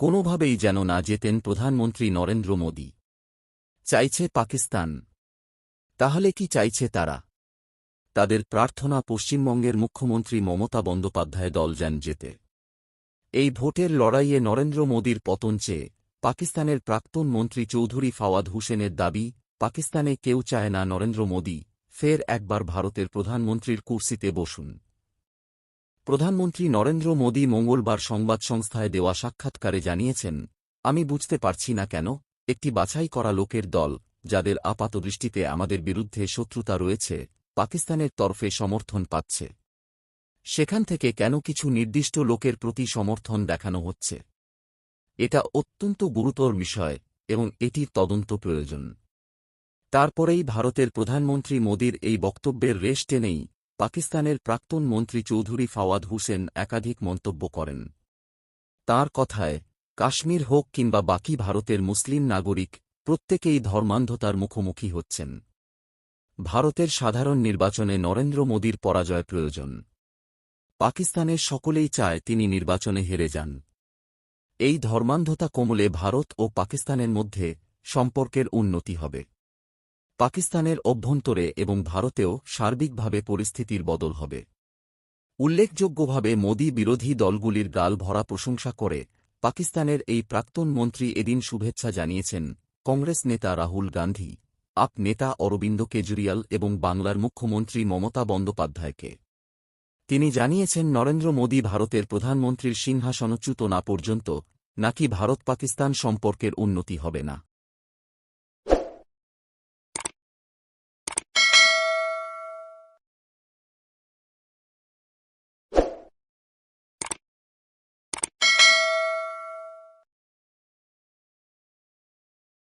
কোনোভাবেই যেন না যেতেন প্রধানমন্ত্রী নরেন্দ্র মোদী। চাইছে পাকিস্তান। তাহলে কি চাইছে তারা? তাদের প্রার্থনা পশ্চিমবঙ্গের মুখ্যমন্ত্রী মমতা বন্দ্যোপাধ্যায় দল যান যেতে এই ভোটের লড়াইয়ে নরেন্দ্র মোদীর পতন চেয়ে পাকিস্তানের প্রাক্তন মন্ত্রী চৌধুরী ফাওয়াদ হুসেনের দাবি, পাকিস্তানে কেউ চায় না নরেন্দ্র মোদী, ফের একবার ভারতের প্রধানমন্ত্রীর কুর্সিতে বসুন। প্রধানমন্ত্রী নরেন্দ্র মোদী মঙ্গলবার সংবাদ সংস্থায় দেওয়া সাক্ষাৎকারে জানিয়েছেন, আমি বুঝতে পারছি না কেন, একটি বাছাই করা লোকের দল, যাদের আপাতদৃষ্টিতে আমাদের বিরুদ্ধে শত্রুতা রয়েছে, পাকিস্তানের তরফে সমর্থন পাচ্ছে। সেখান থেকে কেন কিছু নির্দিষ্ট লোকের প্রতি সমর্থন দেখানো হচ্ছে? এটা অত্যন্ত গুরুতর বিষয় এবং এটির তদন্ত প্রয়োজন। তারপরেই ভারতের প্রধানমন্ত্রী মোদীর এই বক্তব্যের রেশ টেনেই পাকিস্তানের প্রাক্তন মন্ত্রী চৌধুরী ফাওয়াদ হুসেন একাধিক মন্তব্য করেন। তার কথায়, কাশ্মীর হোক কিংবা বাকি ভারতের মুসলিম নাগরিক, প্রত্যেকেই ধর্মান্ধতার মুখোমুখি হচ্ছেন। ভারতের সাধারণ নির্বাচনে নরেন্দ্র মোদীর পরাজয় প্রয়োজন। পাকিস্তানের সকলেই চায় তিনি নির্বাচনে হেরে যান। এই ধর্মান্ধতা কমলে ভারত ও পাকিস্তানের মধ্যে সম্পর্কের উন্নতি হবে। পাকিস্তানের অভ্যন্তরে এবং ভারতেও সার্বিকভাবে পরিস্থিতির বদল হবে। উল্লেখযোগ্যভাবে মোদী বিরোধী দলগুলির গাল ভরা প্রশংসা করে পাকিস্তানের এই প্রাক্তন মন্ত্রী এদিন শুভেচ্ছা জানিয়েছেন কংগ্রেস নেতা রাহুল গান্ধী, আপ নেতা অরবিন্দ কেজরিয়াল এবং বাংলার মুখ্যমন্ত্রী মমতা বন্দ্যোপাধ্যায়কে। তিনি জানিয়েছেন, নরেন্দ্র মোদী ভারতের প্রধানমন্ত্রীর সিংহাসনচ্যুত না পর্যন্ত নাকি ভারত পাকিস্তান সম্পর্কের উন্নতি হবে না।